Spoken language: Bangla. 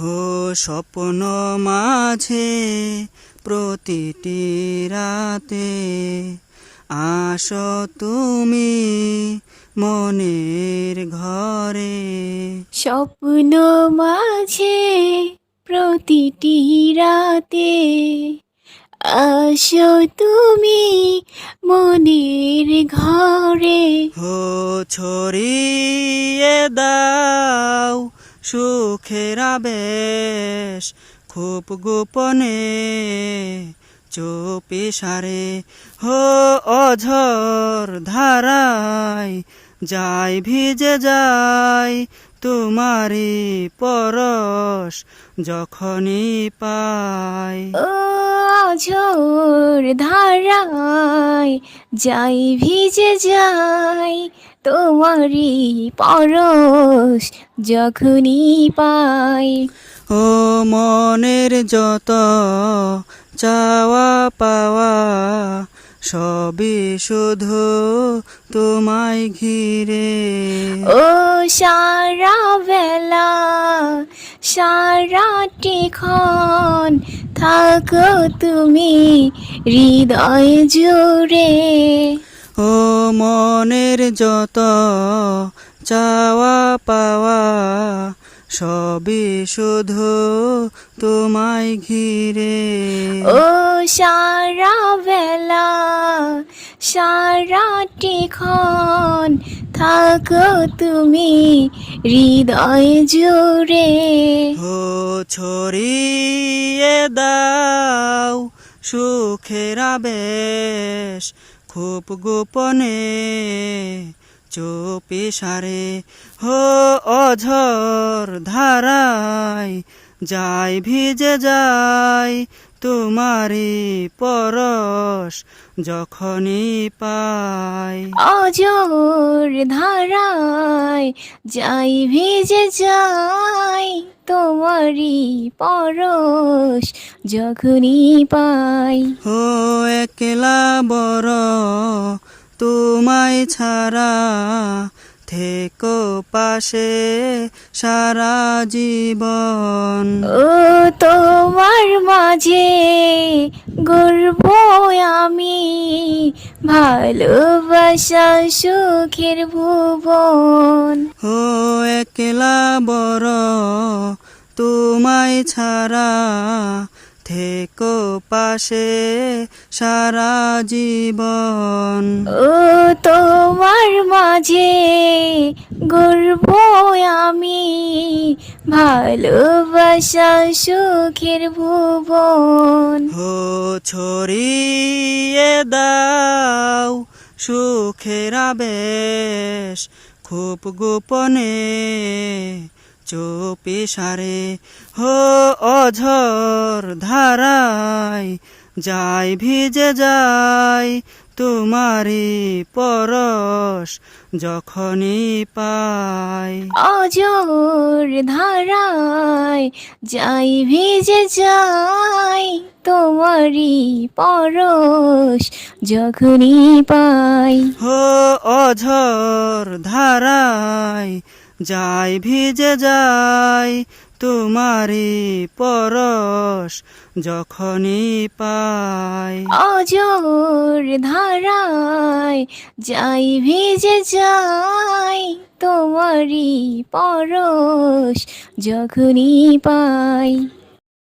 হো স্বপ্ন মাঝে প্রতিটি রাতে আসো তুমি মনের ঘরে। স্বপ্ন মাঝে প্রতিটি রাতে আসো তুমি মনের ঘরে। হো ছড়িয়ে দাও সুখের বেশ খুব গোপনে চোপে সারে। হো অঝর ধারায় যাই ভিজে যাই তোমারি পরশ যখনই পাই। ও ঝোর ধারায় যাই ভিজে যাই তোমারই পরশ যখনই পাই। ও মনের যত চাওয়া পাওয়া সবই শুধু তোমায় ঘিরে। ও সারা বেলা সারাটি ক্ষণ থাকো তুমি হৃদয় জুড়ে। ও মনের যত চাওয়া পাওয়া সবই শুধু তোমায় ঘিরে। ও সারা বেলা সারাটি ক্ষণ থাকো তুমি হৃদয় জুড়ে। হো ছড়িয়ে দাও সুখের বেশ খুব গোপনে। চোপে সারে হো অঝর ধারায় যাই ভিজে যাই তোমারি পরশ যখনই পাই। অজর ধারায় যাই ভিজে যাই তোমারই পরশ যখনই পাই। হো একলা বড় তোমায় ছাড়া থেকো পাশে সারা জীবন। ও তোমার মাঝে গর্ব আমি ভালোবাসা সুখের ভুবন। হো একলা বড় তোমায় ছাড়া থেকো পাশে সারা জীবন। ও তোমার মাঝে গর্ব আমি ভালোবাসা সুখের ভুবন। হো ছড়িয়ে দাও সুখের বেশ খুব গোপনে চোপে সারে। হো অঝর ধারায় যাই ভিজে যাই তোমারি পরশ যখনই পাই। অজর ধারায় যাই ভিজে যাই তোমারই পরশ যখনই পাই। হো অঝর ধারায় যাই ভিজে যাই তোমারি পরশ যখনই পাই। অজর ধারায় যাই ভিজে যাই তোমারই পরশ যখনই পাই।